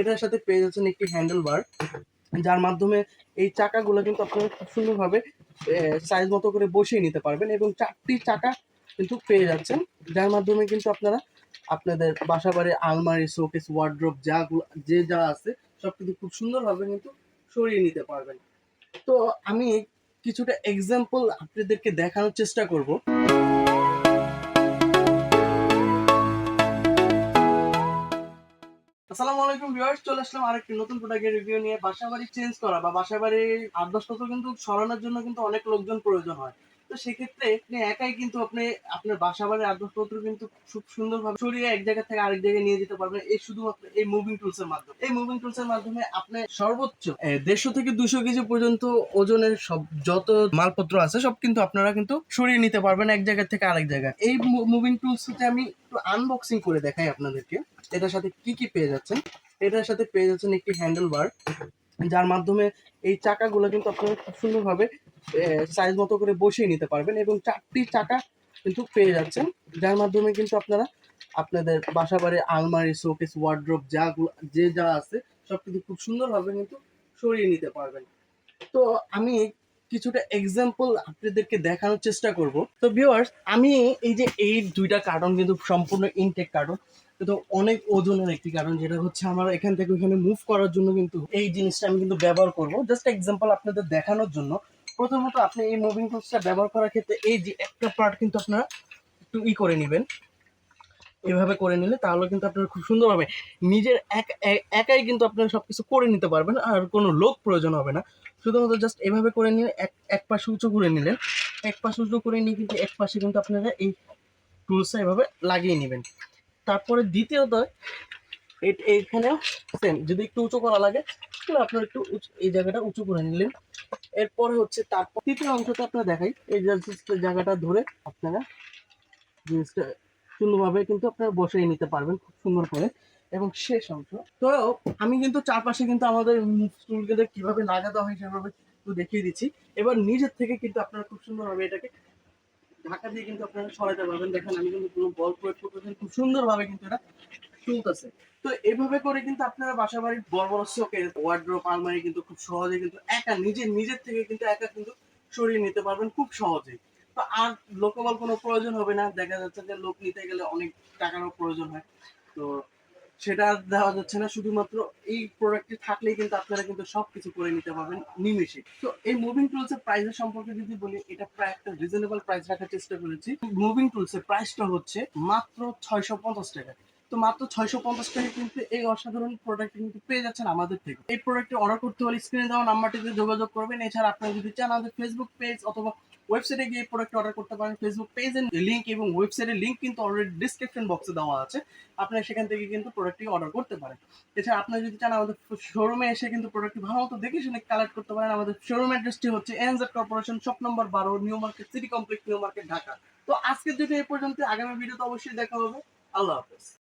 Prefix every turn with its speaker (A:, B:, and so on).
A: এটার সাথে পেয়ে যাচ্ছেন একটি হ্যান্ডেল বার যার মাধ্যমে এই চাকাগুলো কিন্তু আপনারা খুব সুন্দরভাবে সাইজ মতো করে বসিয়ে নিতে পারবেন এবং চারটি চাকা কিন্তু পেয়ে যাচ্ছেন, যার মাধ্যমে কিন্তু আপনারা আপনাদের বাসা বাড়ির আলমারি শোকেস ওয়ার্ড্রোব যাগুলো, যে যা আছে, সব কিন্তু খুব সুন্দরভাবে কিন্তু সরিয়ে নিতে পারবেন। তো আমি কিছুটা এক্সাম্পল আপনাদেরকে দেখানোর চেষ্টা করব। আসসালামু আলাইকুম ভিউয়ার্স, চলে আসলাম আরেকটি নতুন প্রোডাক্টের রিভিউ নিয়ে। বাসাবাড়ি চেঞ্জ করা বা বাসাবাড়ির আসবাবপত্র কিন্তু সরানোর জন্য কিন্তু অনেক লোকজন প্রয়োজন হয়। তো সেক্ষেত্রে আপনি একাই কিন্তু আপনি, আপনার বাসাবাড়ির আসবাবপত্র কিন্তু খুব সুন্দরভাবে সরিয়ে এক জায়গা থেকে আরেক জায়গায় নিয়ে যেতে পারবেন। এই শুধুমাত্র এই মুভিং টুলস এর মাধ্যমে। এই মুভিং টুলস এর মাধ্যমে আপনি সর্বোচ্চ দেড়শো থেকে দুশো কেজি পর্যন্ত ওজনের সব যত মালপত্র আছে, সব কিন্তু আপনারা কিন্তু সরিয়ে নিতে পারবেন এক জায়গা থেকে আরেক জায়গায়। এই মুভিং টুলসটা আমি একটু আনবক্সিং করে দেখাই আপনাদেরকে। এটার সাথে কি কি পেয়ে যাচ্ছেন? এটার সাথে পেয়ে যাচ্ছেন একটি হ্যান্ডেল বার যার মাধ্যমে এই চাকাগুলো কিন্তু আপনারা খুব সুন্দরভাবে সাইজ মতো করে বসিয়ে নিতে পারবেন এবং চারটি চাকা কিন্তু পেয়ে যাচ্ছেন, যার মাধ্যমে কিন্তু আপনারা আপনাদের বাসা বাড়ির আলমারি শোকেস ওয়ার্ড্রোব যাগুলো, যে যা আছে, সব কিন্তু খুব সুন্দরভাবে কিন্তু সরিয়ে নিতে পারবেন। তো আমি কিছুটা এক্সাম্পল আপনাদেরকে দেখানোর চেষ্টা করব। তো ভিউয়ার্স আমি এই যে এই দুইটা কার্টন কিন্তু সম্পূর্ণ ইনটেক কার্টন কিন্তু অনেক ওজনের একটি কারণ, যেটা হচ্ছে আমার এখান থেকে ওখানে মুভ করার জন্য কিন্তু এই জিনিসটা আমি কিন্তু ব্যবহার করব। জাস্ট এক্সাম্পল আপনাদের দেখানোর জন্য। প্রথমত আপনি এই মুভিং টুলসটা ব্যবহার করার ক্ষেত্রে এই যে একটা পার্ট কিন্তু আপনারা একটু ই করে নেবেন। এভাবে করে নিলে তাহলে কিন্তু আপনারা খুব সুন্দরভাবে নিজের এক একাই কিন্তু আপনারা সবকিছু করে নিতে পারবেন, আর কোনো লোক প্রয়োজন হবে না। শুধুমাত্র জাস্ট এভাবে করে নিলে এক এক পাশে উঁচু করে নিলেন। এক পাশে উঁচু করে নিয়ে কিন্তু এক পাশে কিন্তু আপনারা এই টুলসটা এভাবে লাগিয়ে নেবেন। তারপরে দ্বিতীয়ত এইখানেও সেম যদি একটু উঁচু করা লাগে, তাহলে আপনার একটু এই জায়গাটা উঁচু করে নিলেন। এরপরে হচ্ছে তারপর তৃতীয় অংশটা আপনারা দেখাই, এই জায়গাটা ধরে আপনারা জিনিসটা সুন্দরভাবে কিন্তু আপনারা বসিয়ে নিতে পারবেন, খুব সুন্দর করে। এবং শেষ অংশ, তো আমি কিন্তু চারপাশে কিন্তু আমাদের চুলকে কীভাবে লাগাতে হয় সেভাবে একটু দেখিয়ে দিচ্ছি। এবার নিজের থেকে কিন্তু আপনারা খুব সুন্দরভাবে এটাকে ঢাকা দিয়ে কিন্তু আপনারা সরাতে পারবেন। দেখেন, আমি কিন্তু কোনো বল প্রয়োগ করতেছেন, খুব সুন্দরভাবে কিন্তু এটা চলতেছে। তো এভাবে করে কিন্তু আপনারা বাসা বাড়ির বড় বড় শোকে ওয়ার্ড্রোপ আলমারি কিন্তু খুব সহজে কিন্তু একা নিজের নিজের থেকে কিন্তু একা কিন্তু সরিয়ে নিতে পারবেন খুব সহজেই। তো আর লোকবল কোনো প্রয়োজন হবে না। দেখা যাচ্ছে যে লোক নিতে গেলে অনেক টাকারও প্রয়োজন হয়। তো সেটা দেওয়া যাচ্ছে না। শুধুমাত্র এই প্রোডাক্টটি থাকলেই কিন্তু আপনারা কিন্তু সবকিছু করে নিতে পারবেন নিমেষে। তো এই মুভিং টুলস এর প্রাইসের সম্পর্কে যদি বলি, এটা প্রায় একটা রিজনেবল প্রাইস রাখার চেষ্টা করেছি। মুভিং টুলস এর প্রাইসটা হচ্ছে মাত্র ছয়শো পঞ্চাশ টাকা। তো মাত্র ছয়শো পঞ্চাশ টাকা কিন্তু এই অসাধারণ প্রোডাক্ট কিন্তু পেয়ে যাচ্ছেন আমাদের থেকে। এই প্রোডাক্টটি অর্ডার করতে হলে স্ক্রিনে দেওয়া নাম্বারটিতে যোগাযোগ করবেন। এছাড়া আপনারা যদি চান আমাদের ফেসবুক পেজ অথবা ওয়েবসাইটে গিয়ে প্রোডাক্ট অর্ডার করতে পারেন ফেসবুক পেজের লিঙ্ক এবং ওয়েবসাইটের লিঙ্ক কিন্তু অলরেডি ডিসক্রিপশন বক্সে দেওয়া আছে। আপনারা সেখান থেকে কিন্তু প্রোডাক্টটি অর্ডার করতে পারেন। এছাড়া আপনারা যদি চান আমাদের শোরুমে এসে কিন্তু প্রোডাক্টটি ভালো মতো দেখে শুনে কালেক্ট করতে পারেন, আমাদের শোরুম অ্যাড্রেসটি হচ্ছে এনজেড কর্পোরেশন শপ নম্বর বারো new market city complex new market Dhaka তো আজকের দিনে এই পর্যন্ত। আগামী ভিডিওতে অবশ্যই দেখা হবে। আল্লাহ হাফেজ।